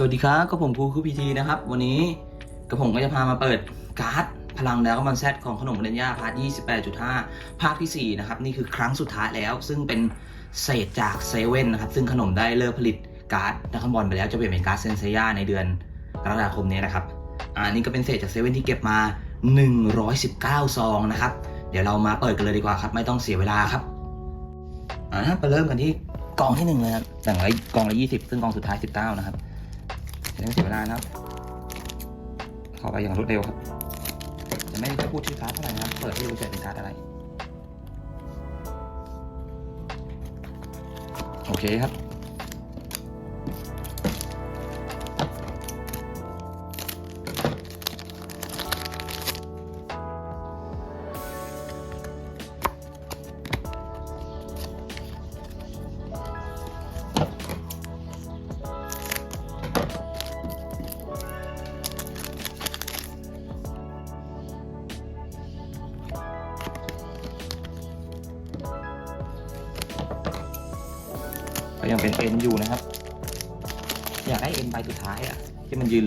สวัสดีครับก็ผมภูคุพีทีนะครับ วันนี้กระผมก็จะพามาเปิดการ์ดพลังดาวมันแซดของขนมเรนย่าพาร์ท28.5 ภาคที่ 4 นะครับ นี่คือครั้งสุดท้ายแล้ว ซึ่งเป็นเศษจากเซเว่นนะครับ ซึ่งขนมได้เลิกผลิตการ์ดนักบอลไปแล้วจะเปลี่ยนเป็นการ์ดเซนเซียในเดือนกรกฎาคมนี้นะครับอ่านี่ก็เป็นเศษจากเซเว่นที่เก็บมา 119 ซองนะครับ เดี๋ยวเรามาเปิดกันเลยดีกว่าครับ ไม่ต้องเสียเวลาครับอ่าไปเริ่มกันที่กองที่หนึ่งเลยครับแบ่งไว้กองละยี่สิบซึ่งกองสุดท้ายสิบเก้านะครับ จะได้ไม่เสียเวลานะครับเข้าไปอย่างรวดเร็วครับ จะไม่ได้พูดชื่อการ์ดเท่าไหร่นะเปิดให้ดูเฉยเป็นการ์ดอะไร โอเคครับ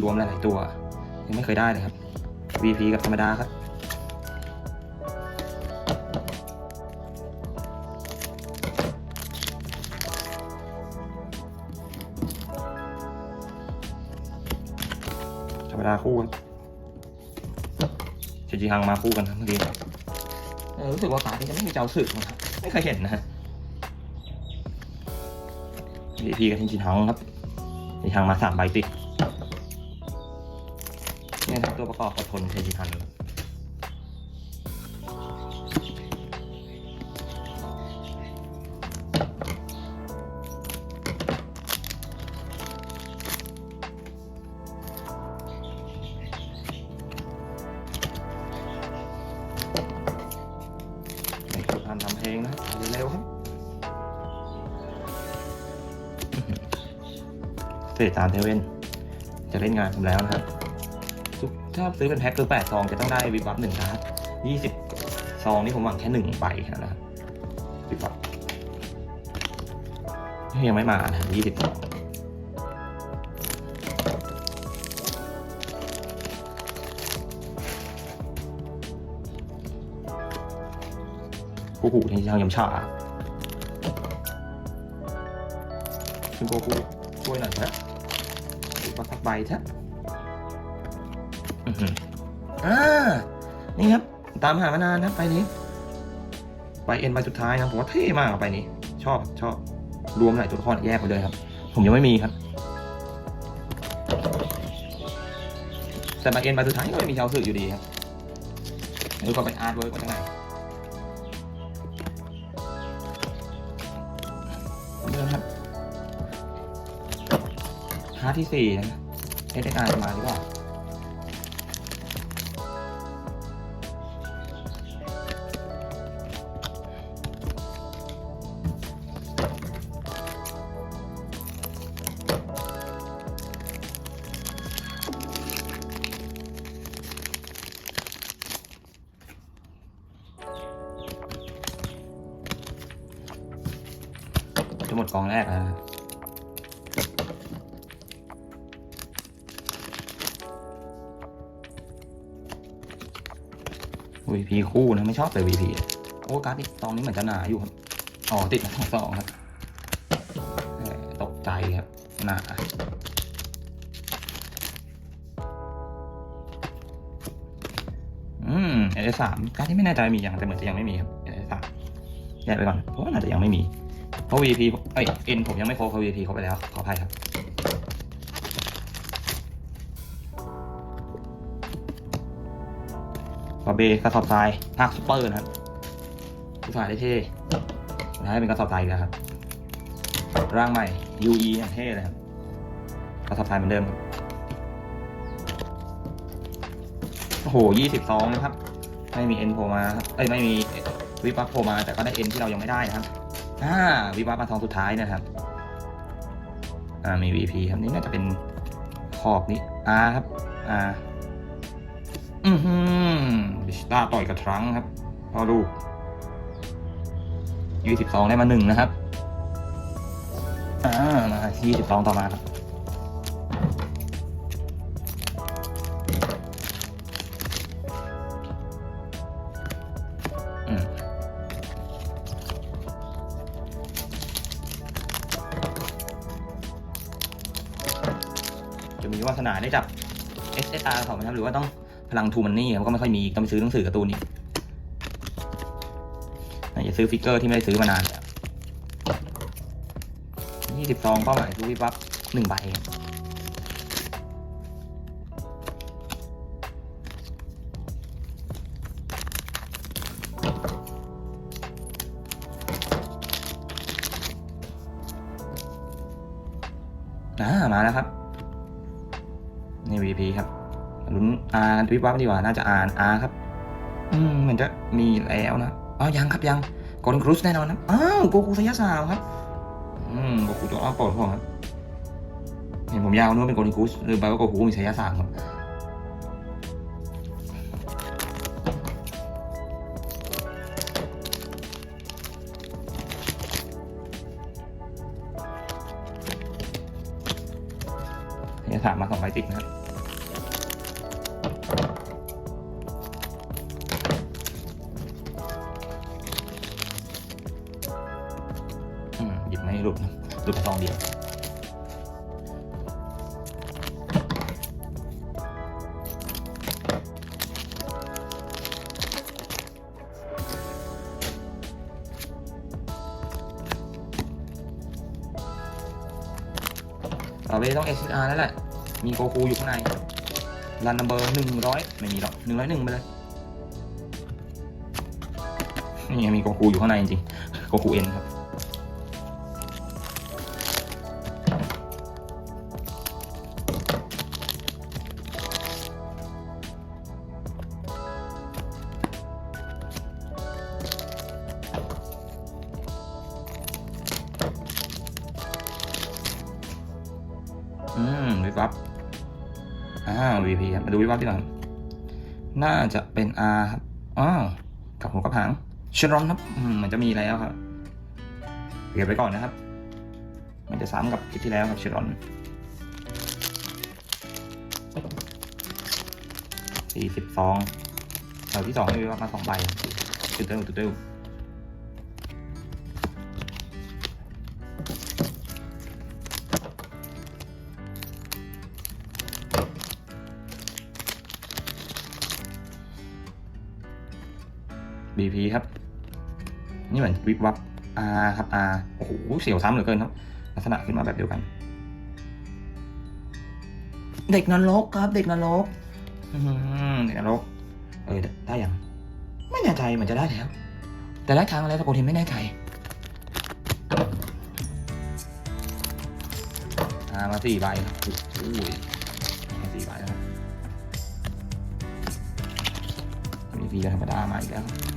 รวมหลายๆตัว ยังไม่เคยได้เลยครับ VP กับธรรมดาครับ ธรรมดาคู่ครับเจจีฮังมาคู่กันครับเมื่อกี้รู้สึกว่าการที่จะไม่มีเจ้าสึกนะครับไม่เคยเห็นนะฮะ VP กับทินจินฮังครับทินจินฮังมาสามใบติด นี่นะครับตัวประกอบกับทนเทนจินฮังครันี่ารทำเพลงนะครับเร็วๆครับเศษจานเทเว่นจะเล่นงานผมแล้วนะครับ ถ้าซื้อเป็นแพ็คคือแปดซองจะต้องได้วิบวับหนึ่งการ์ดยี่สิบซองนี่ผมหวังแค่หนึ่งใบนะครับวิบวับยังไม่มานะยี่สิบคู่หูที่ยังยำชาซึ่งโกคูช่วยหน่อยเถอะดูปักสักใบเถอะ อ่า นี่ครับ ตามหามานานนะไปนี้ ไปเอ็นใบสุดท้ายนะผมว่าเท่มากไปนี้ ชอบชอบรวมหลายตัวละครแยกไปเลยครับ ผมยังไม่มีครับแต่ใบเอ็นใบสุดท้ายก็ไม่มีชาวสื่ออยู่ดีครับดูก็เป็นอาร์ตเวิร์กว่าจะไงเริ่มครับพาร์ทที่สี่นะเอสเอมาหรือเปล่า อบเลย VP โอ้การ์ดนี่ซองนี้เหมือนจะหนาอยู่ครับอ๋อติดสองซองครับตกใจครับหนาอืมเอสามการ์ดที่ไม่แน่ใจมีอย่างแต่เหมือนจะยังไม่มีครับเอสามแยกไปก่อนเพราะว่าน่าจะยังไม่มีเพราะ VP เอ้ยเอ็นผมยังไม่ครบเพราะ VP เขาไปแล้วขออภัยครับ กระเบกระสอบทรายภาคซุปเปอร์นะครับผู้ชายได้เท่นะให้เป็นกระสอบทรายแล้วครับร่างใหม่ UE อย่างเท่เลยครับกระสอบทรายเหมือนเดิมครับโอ้โหยี่สิบสองนะครับ ไม่มีเอ็นโผล่มาครับเอ้ยไม่มีวิปัสโผล่มา แต่ก็ได้เอ็นที่เรายังไม่ได้นะครับอ่าวิปัสมาทองสุดท้ายนะครับอ่ามี VP ครับนี่น่าจะเป็นขอบนี้ R ครับ R อือฮึบิชิต้าต่อยกระครั้งครับพ่อลูกยี่สิบสองได้มาหนึ่งนะครับ อ่า มายี่สิบสองต่อมาครับจะมีวาสนาได้จับ SSR ของมันครับหรือว่าต้อง พลังทูมันนี่ครับก็ไม่ค่อยมีต้องไปซื้อหนังสือการ์ตูนอีกจะซื้อฟิกเกอร์ที่ไม่ได้ซื้อมานานยี่สิบซองเป้าหมายคือวิบวับหนึ่งใบครับอ่ามาแล้วครับ นี่ VP ครับ ลุ้น R กันวิปวับดีกว่า น่าจะ R R ครับ อืมเหมือนจะมีแล้วนะอ๋อยังครับยังกอนครูสแน่นอนนะอ้าวโกคูสยาสาวครับ อืมโกคูตัวอ้อโปลดผมครับเห็นผมยาวนู้นเป็นโกลเด้นครูสหรือไปว่าโกคูมีสยาสาวครับ ดนะหลุดไปซองเดียวต่อไปต้อง SR แล้วแหละ มีโกคูอยู่ข้างใน รันนัมเบอร์หนึ่งร้อยไม่มีหรอกหนึ่งร้อยหนึ่งไปเลย นี่ไงมีโกคูอยู่ข้างในจริงโกคูเอ็นครับ อ่า VP ครับมาดูวิวับดีกว่าน่าจะเป็น R ครับอ้าวกับหัวกับหางเชนรอนครับมเหมือนจะมีแล้วครับเก็บไว้ก่อนนะครับ มันจะซ้ำกับคลิปที่แล้วครับเชนรอนสี่สิบสองแถวที่สองมีวิวับมาสองใบตุดเต้าตุดเต้า BP ครับ นี่เหมือนวิบวับ R ครับ R โอ้โหเสียวซ้ำเหลือเกินครับ ลักษณะขึ้นมาแบบเดียวกัน เด็กนรกครับ เด็กนรกอื้อหือเด็กนรก เออได้ยัง ไม่แน่ใจเหมือนจะได้แล้ว แต่ได้ครั้งแล้วแต่โกทีมไม่แน่ใจอ่ามาสี่ใบครับโอ้ยมาสี่ใบแล้วครับมีพีธรรมดามาอีกแล้วตัว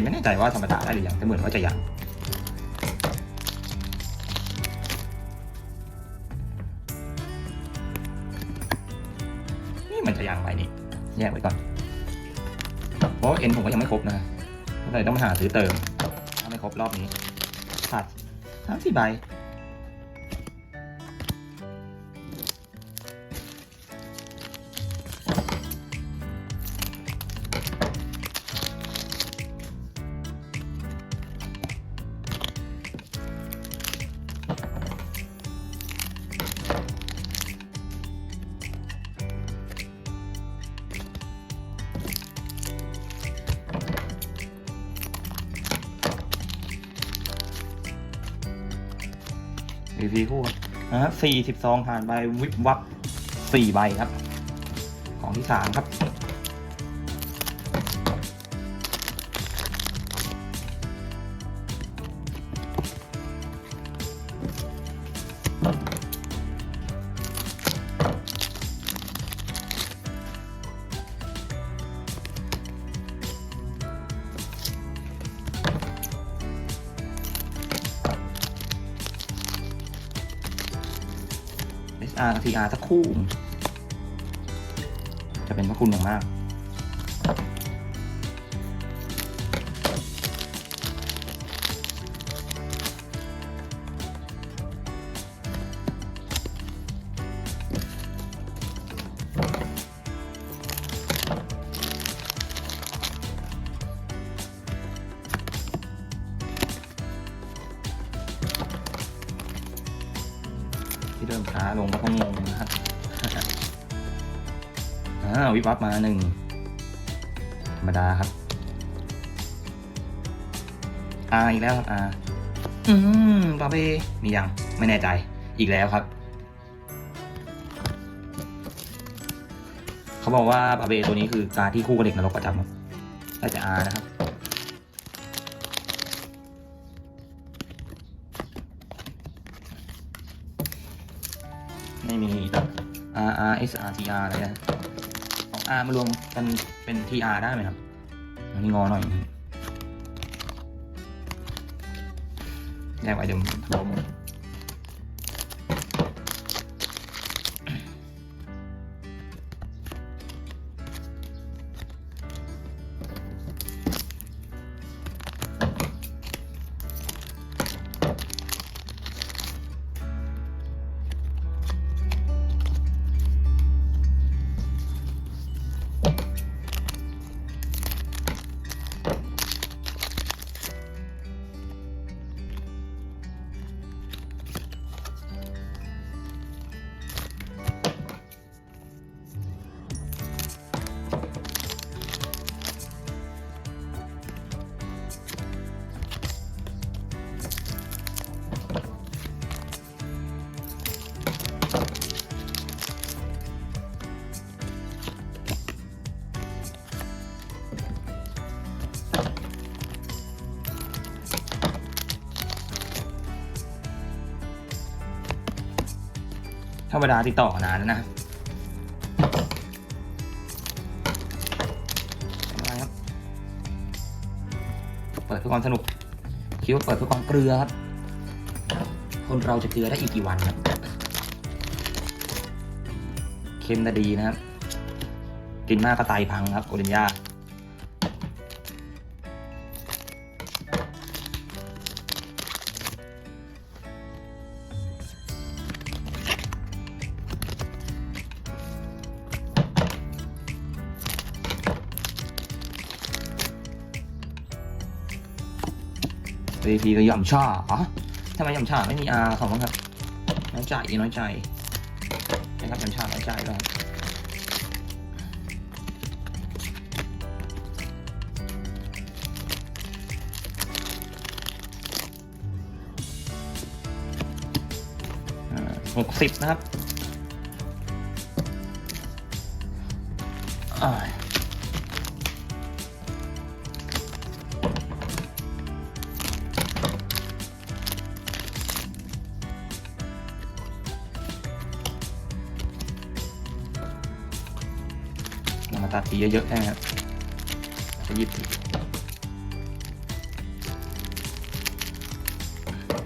นไม่แน่ใจว่าธรรมดาได้หรือยังแต่เหมือนว่าจะยังนี่มันจะยังไปนี่แยกไว้ก่อนเพราะเอ็นผมก็ยังไม่ครบนะก็เลยต้องมาหาซื้อเติมถ้าไม่ครบรอบนี้ขาดสามสี่ใบ 42ห่านใบวิบวับ4ใบครับ ของที่ 3 ครับ SR กับ TR สักคู่ จะเป็นพระคุณอย่างมาก งก็ต้องงงนะครับอ่าวิบวับมาหนึ่งธรรมดาครับอาอีกแล้วครับอาอืมบาเบ้มียังไม่แน่ใจอีกแล้วครับ เขาบอกว่าบาเบตัวนี้คือการที่คู่กับเด็กนรกประจำครับได้แต่อานะครับ S R T R อะไรนะสอง R มารวมกันเป็น T R ได้ไหมครับอันนี้งอหน่อยแยกไว้เดี๋ยวมัน ธรรมดาติดต่อนานนะครับอะไรครับ เปิดเพื่อความสนุก คิดว่าเปิดเพื่อความเกลือครับ คนเราจะเกลือได้อีกกี่วันครับ เค็มแต่ดีนะครับ กินมากก็ไตพังครับโอเดนยา เวทีก็ย่ำช่าอ๋อทำไมย่ำช่าไม่มีอาของมั้งครับน้อยใจน้อยใจนะครับย่ำช่าน้อยใจแล้วครับหกสิบนะครับ เรามาตัดทีเยอะๆใช่ครับจะยิบ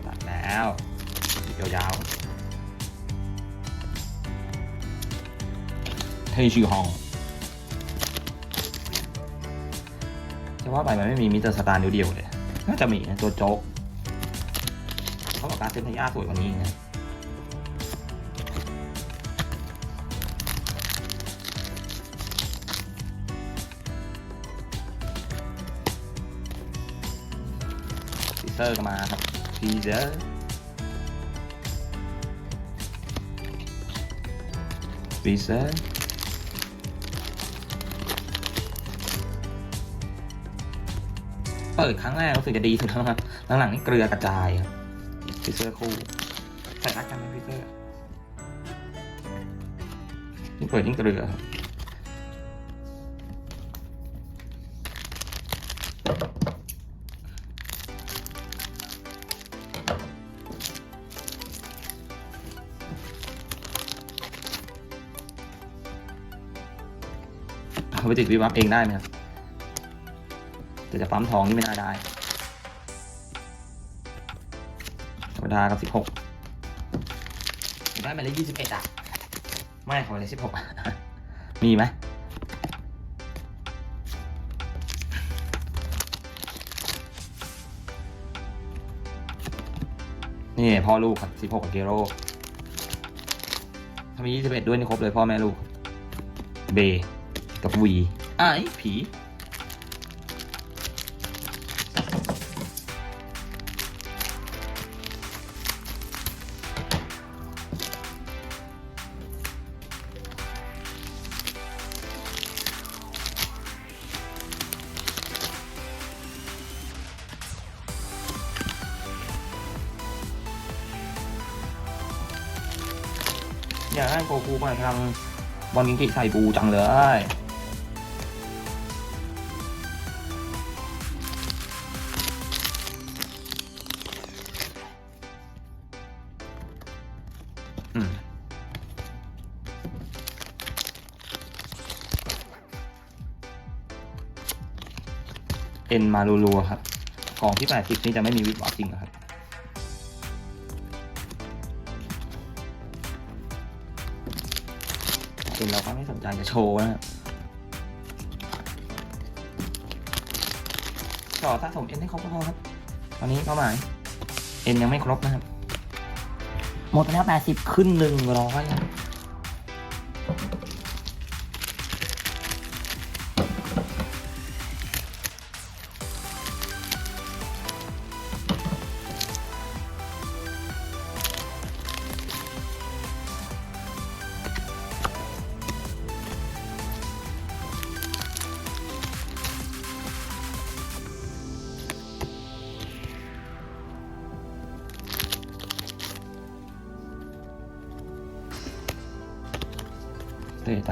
ตัดแล้วยาวๆเทชิฮองจะว่าไปมันไม่มีมิสเตอร์สตาร์นิ้วเดียวเลย น่าจะมีนะตัวโจ๊กเขาบอกการเซ็นทายาสวยกว่านี้นะ เซอร์มาครับฟีเซอร์ฟีเซอร์เปิดครั้งแรกรู้สึกจะดีสุดแล้วครับหลังๆนี่เกลือกระจายครับฟีเซอร์คู่ใส่รักกันไหมฟีเซอร์ยิ่งเปิดยิ่งเกลือครับ เอาไปติดวิวับเองได้ไหมครับแต่จะปั๊มทองนี่ไม่น่าได้ ธรรมดากับสิบหกได้หมายเลขยี่สิบเอ็ดอะ ไม่ขอหมายเลขสิบหกมีไหมนี่พ่อลูกครับสิบหกกับเกโรถ้ามียี่สิบเอ็ดด้วยนี่ครบเลยพ่อแม่ลูก เบ กับ V อ้ายผี อยากให้โกกูมาทำบอลกิงกิใส่กูจังเลย เอ็นมารัวๆครับกล่องที่ 80 นี่จะไม่มีวิบวับจริงนะครับเอ็นเราก็ไม่สนใจจะโชว์นะครับต่อสะสมเอ็นให้ครบก็พอครับ ตอนนี้เป้าหมายเอ็นยังไม่ครบนะครับ หมดไปแล้ว 80 ขึ้นหนึ่งร้อยครับ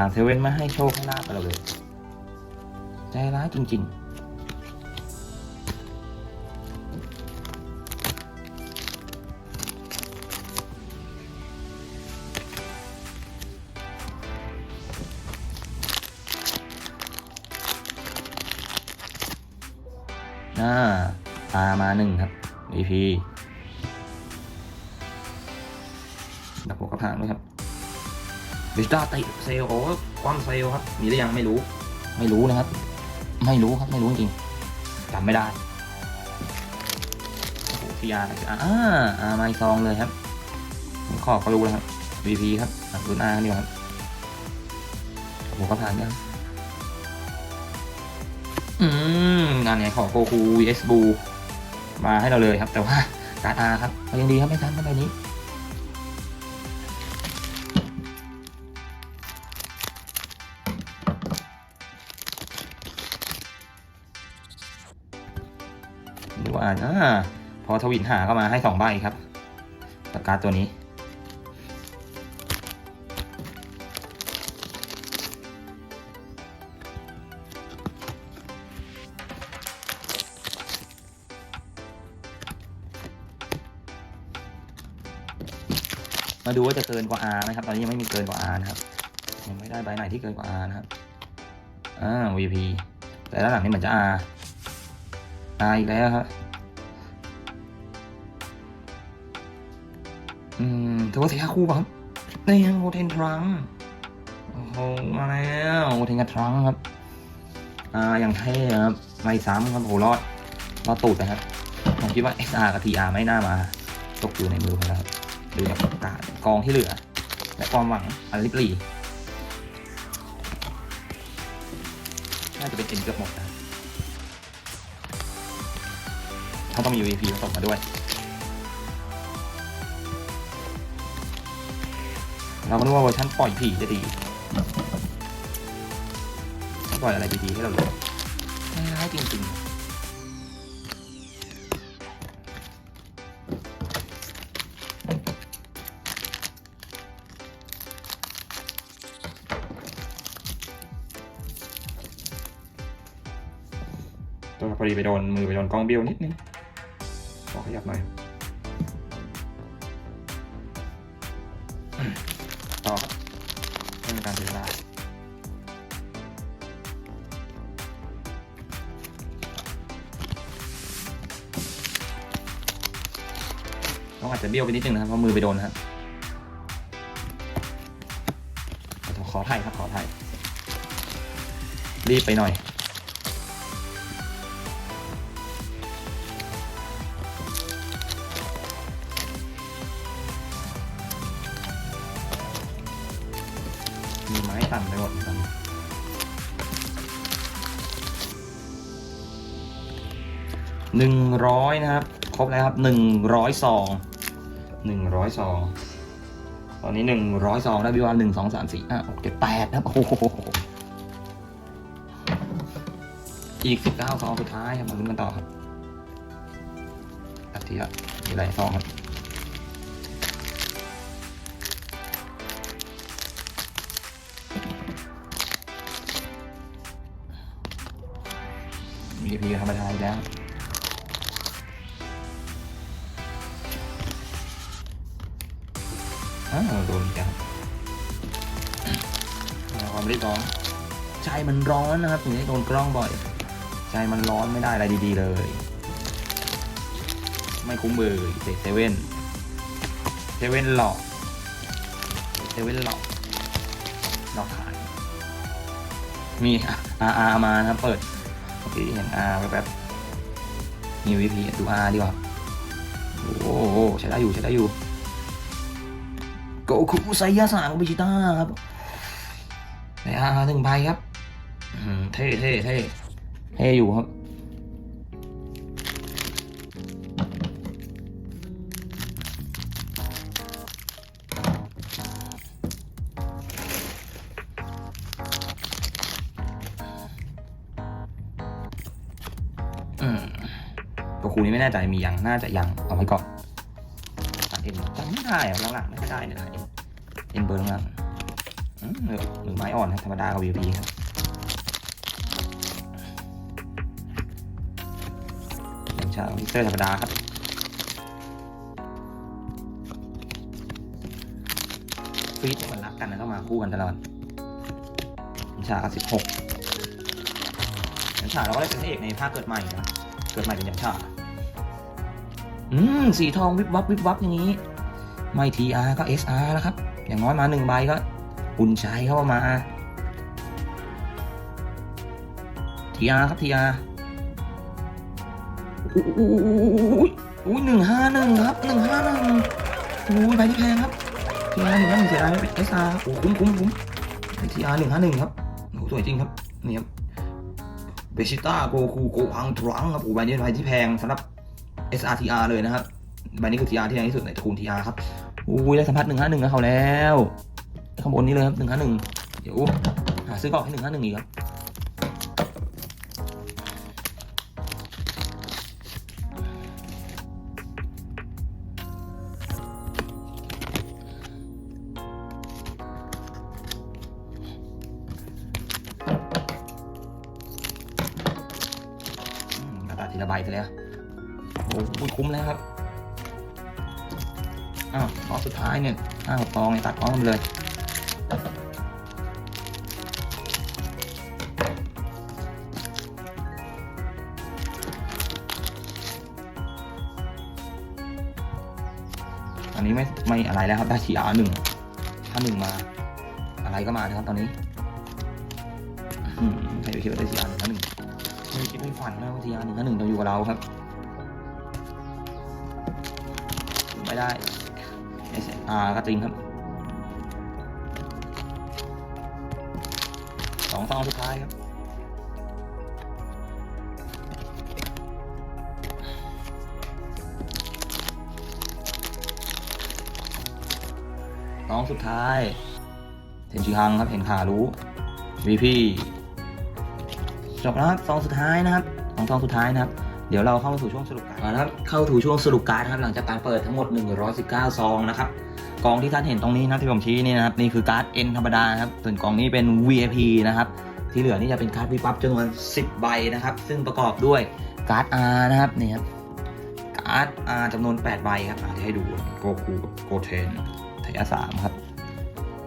ามเซเว่นไมาให้โชคให้ลาบเราเลย ใจร้ายจริงๆอ่าตามาหนึ่งครับ VP ดิจิตาติเซลโอ้ความเซลครับ มีหรือยังไม่รู้ ไม่รู้นะครับ ไม่รู้ครับ ไม่รู้จริงจำไม่ได้โอ้โหพีอาร์อ่าอ่าไมซองเลยครับขอก็รู้แล้วครับ VP ครับอะรุ่นอาร์นี่ครับผมก็ผ่านยังอืมงานไหนขอโกคู vs บูมาให้เราเลยครับ แต่ว่าการอาครับยังดีครับไม่ทันเข้าไปนี้านอ่าพอทวินหาเข้ามาให้สองใบครับสการ์ดตัวนี้ มาดูว่าจะเกินกว่า R ไหมครับ ตอนนี้ยังไม่มีเกินกว่า R นะครับยังไม่ได้ใบไหนที่เกินกว่า R นะครับอ่า VP แต่ด้านหลังนี่เหมือนจะ R ตายอีกแล้วครับ อืมถือว่าเสียคู่ป่ะครับนี่ยังโอเทนทรังโอ้โหมาแล้วโอเทนกับทรังครับ อ่าอย่างเท่ครับไม่ซ้ำครับโหรอดรอดตูดนะครับผมคิดว่า SR กับ TR ไม่น่ามา ตกอยู่ในมือผมแล้วครับดูจากกากองที่เหลือ และความหวังอันลิบลีน่าจะเป็นเอ็นเกือบหมดนะเขาต้องมี VP ผสมมาด้วย เราก็นึกว่าเวอร์ชันปล่อยผีจะดีปล่อยอะไรดีๆให้เราเลยไม่ร้ายจริงๆตัวพอดีไปโดนมือไปโดนกล้องเบี้ยวนิดนึงขอขยับหน่อย เบี้ยวไปนิดนึงนะครับเพราะมือไปโดนนะครับขอถ่ายครับขอถ่ายรีบไปหน่อย มีไม้ตันไปหมดเหมือนกันหนึ่งร้อยนะครับ ครบแล้วครับหนึ่งร้อยซอง หนึ่งร้อยซองตอนนี้หนึ่งร้อยซองได้พี่ว่นหนึ่งสองสามสี่ห้าหกเจ็ดแปดครับโอ้โหอีกสิบเก้าซองสุดท้ายครับมาลุ้นกันต่อครับอาทิตย์ละมีหลายซองครับมีพีธรรมดาอีกแล้ว อ้าวโดนอีกแล้วความรีบร้อนใจมันร้อนนะครับถึงได้โดนกล้องบ่อย ใจมันร้อนไม่ได้อะไรดีๆเลย ไม่คุ้มเบอร์เซเว่นเซเว่นหลอกเซเว่นหลอกหลอกขายมีอาอามานะครับเปิดเมื่อกี้เห็นอาแป๊บๆมีวิธีดูอาดีกว่าโอ้โหใช้ได้อยู่ใช้ได้อยู่ โกคุไซยาสามบิจิต้าครับในอาหนึ่งใบครับเท่เท่เท่เท่อยู่ครับอืมโกคูนี้ไม่แน่ใจมียัง น่าจะยัง เอาไว้ก่อน จำไม่ได้อะหลังๆไม่ค่อยได้เนี่ยนะเอ็นเอ็นเบอร์หลังๆมหรือหรือไม้อ่อนธรรมดากับวีพีครับยังชาวิเตอร์ธรรมดาครับฟีดมันรักกันนะก็มาคู่กันตลอดยันชากสิบหกยันชาเราก็ได้เป็นเอกในภาคเกิดใหม่นะ เกิดใหม่เป็นยันชาอืม สีทองวิบวับวิบวับอย่างนี้ ไม่ TR ก็ SR แล้วครับ อย่างน้อยมาหนึ่งใบก็อุ่นใจเข้ามา TR ครับ TR อุ้ยอุ้ยหนึ่งห้าหนึ่งครับหนึ่งห้าหนึ่งอุ้ยใบที่แพงครับ TR หนึ่งห้าหนึ่งเสียดายไม่เป็น SR โอ้คุ้มคุ้มคุ้ม TR หนึ่งห้าหนึ่งครับโอ้สวยจริงครับนี่ครับเบชิต้าโกคูโกฮังทรังครับโอ้ใบนี้ใบที่แพงสำหรับ SRTR เลยนะครับ ใบนี้คือ TR ที่แรงที่สุดในตระกูล TR ครับอุ้ยได้สัมผัสหนึ่งห้าหนึ่งกับเขาแล้วข้างบนนี้เลยครับหนึ่งห้าหนึ่งเดี๋ยวหาซื้อกล่องให้หนึ่งห้าหนึ่งอีกครับ เลย อันนี้ไม่ไม่อะไรแล้วครับ ได้ทีอาร์หนึ่งถ้าหนึ่งมา อะไรก็มานะครับตอนนี้ใครไปคิดว่าได้ทีอาร์หนึ่งหนึ่งไม่คิดไม่ฝันนะว่าทีอาร์หนึ่งหนึ่งจะอยู่กับเราครับไม่ได้ SR ก็จริงครับ สองสุดท้ายครับ น้องสุดท้ายเทนชิฮังครับ เห็นขารู้ VP จบแล้วครับซองสุดท้ายนะครับสองซองสุดท้ายนะครับเดี๋ยวเราเข้าสู่ช่วงสรุปการนะครับเข้าถูช่วงสรุปการนะครับหลังจากการเปิดทั้งหมด 119 ซองนะครับ กองที่ท่านเห็นตรงนี้นะที่ผมชี้นี่นะครับนี่คือการ์ด N ธรรมดาครับส่วนกองนี้เป็น VIP นะครับที่เหลือนี่จะเป็นการ์ดวิปับจำนวน 10 ใบนะครับ ซึ่งประกอบด้วยการ์ด R นะครับนี่ครับการ์ด R จำนวน 8 ใบครับที่ให้ดูโกคูกับโกเทนไทยสามครับ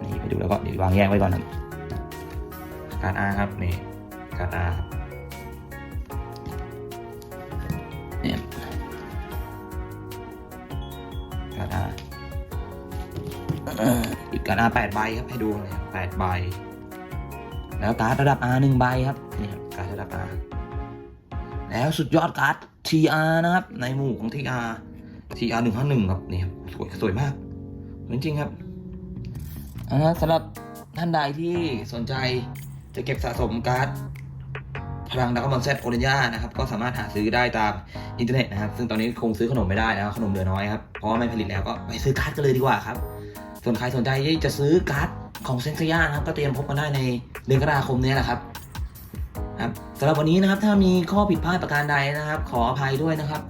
นี่ไปดูแล้วก็เดี๋ยววางแยกไว้ก่อนครับการ์ด R ครับนี่การ์ด R ครับเนี่ยกระดาษเอีกกระดาแปดใบครับให้ดูเนี่ยแปดใบ แล้วการ์ดระดับ R หนึ่งใบครับนี่ครับการ์ดระดับ R แล้วสุดยอดการ์ด TR นะครับ ในหมู่ของ TR TR หนึ่งห้าหนึ่งครับนี่ครับสวยสวยมากจริงครับอันนั้นสำหรับท่านใดที่สนใจจะเก็บสะสมการ์ดพลังดักบอลเซตโอเรนยานะครับก็สามารถหาซื้อได้ตามอินเทอร์เน็ตนะครับ ซึ่งตอนนี้คงซื้อขนมไม่ได้แล้วขนมเหลือน้อยครับ เพราะว่าไม่ผลิตแล้วก็ไปซื้อการ์ดกันเลยดีกว่าครับ ส่วนใครสนใจที่จะซื้อการ์ดของเซนเซียนะครับก็เตรียมพบกันได้ในเดือนกรกฎาคมนี้แหละครับครับสำหรับวันนี้นะครับถ้ามีข้อผิดพลาดประการใดนะครับ ขออภัยด้วยนะครับ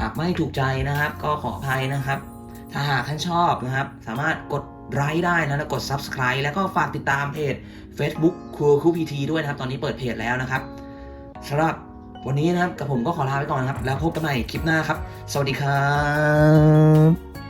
หากไม่ถูกใจนะครับ ก็ขออภัยนะครับ ถ้าหากท่านชอบนะครับ สามารถกดไลค์ได้นะแล้วกด subscribe แล้วก็ฝากติดตามเพจ Facebook ครัวคูพีทีด้วยนะครับ ตอนนี้เปิดเพจแล้วนะครับสำหรับวันนี้นะครับกับผมก็ขอลาไปก่อนนะครับ แล้วพบกันใหม่คลิปหน้าครับ สวัสดีครับ